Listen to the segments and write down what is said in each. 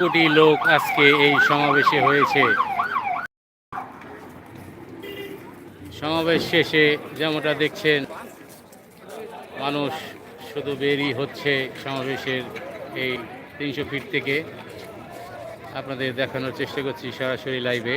কোটি লোক আজকে এই সমাবেশে হয়েছে। সমাবেশ শেষে যেমনটা দেখছেন, মানুষ শুধু বেরই হচ্ছে সমাবেশের এই তিনশো ফিট থেকে। আপনাদের দেখানোর চেষ্টা করছি সরাসরি লাইভে।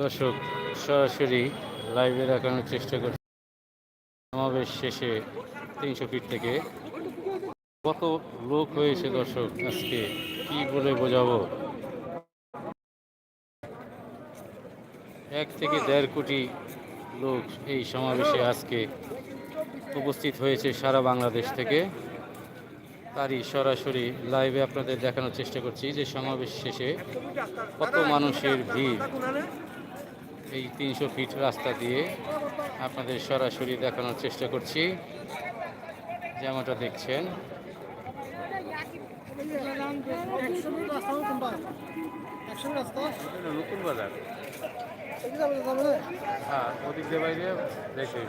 দর্শক, সরাসরি লাইভে দেখানোর চেষ্টা করছি। সমাবেশ শেষে তিনশো ফিট থেকে। কত লোক হয়েছে দর্শক? আজকে কি বলে বোঝাবো? এক থেকে দেড় কোটি লোক এই সমাবেশে আজকে উপস্থিত হয়েছে সারা বাংলাদেশ থেকে। তারই সরাসরি লাইভে আপনাদের দেখানোর চেষ্টা করছি যে সমাবেশ শেষে কত মানুষের ভিড়। এই তিনশো ফিট রাস্তা দিয়ে আপনাদের সরাসরি দেখানোর চেষ্টা করছি। যেমনটা দেখছেন। নতুন বাজার। হ্যাঁ। ওদিক দিয়ে বাইরে দেখে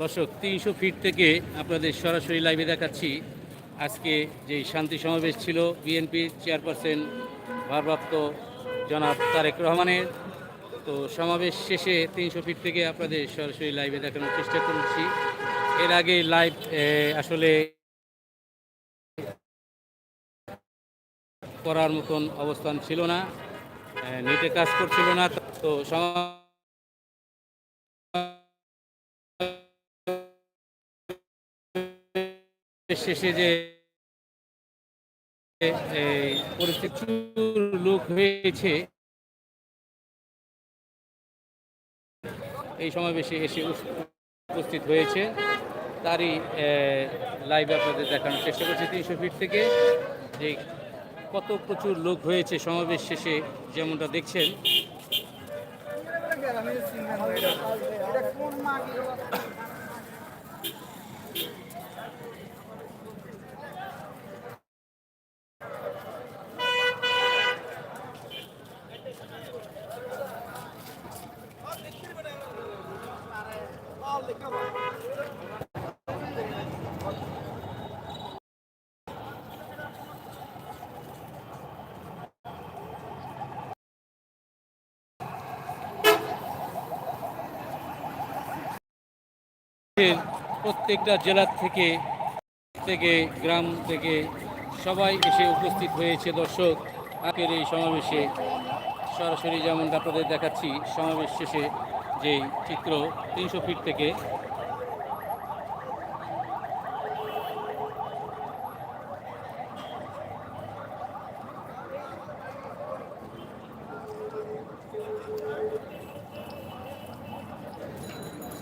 দর্শক তিনশো ফিট থেকে আপনাদের সরাসরি লাইভে দেখাচ্ছি। আজকে যে শান্তি সমাবেশ ছিল বিএনপির চেয়ারপারসন ভারপ্রাপ্ত জনাব তারেক রহমানের, তো সমাবেশ শেষে তিনশো ফিট থেকে আপনাদের সরাসরি লাইভে দেখানোর চেষ্টা করছি। এর আগে লাইভ আসলে করার মতন অবস্থান ছিল না নেটে কাজ করছিল না, তো সমা শেষে যে পরিস্থিতি লোক হয়েছে, এই সমাবেশে এসে উপস্থিত হয়েছে। তারই লাইভ আপনাদের দেখানোর চেষ্টা করছি তিনশো ফিট থেকে। যে কত প্রচুর লোক হয়েছে সমাবেশ শেষে, যেমনটা দেখছেন। প্রত্যেকটা জেলার থেকে থেকে, গ্রাম থেকে সবাই এসে উপস্থিত হয়েছে। দর্শক, আজকের এই সমাবেশে সরাসরি যেমন আপনাদের দেখাচ্ছি, সমাবেশ শেষে যেই চিত্র তিনশো ফিট থেকে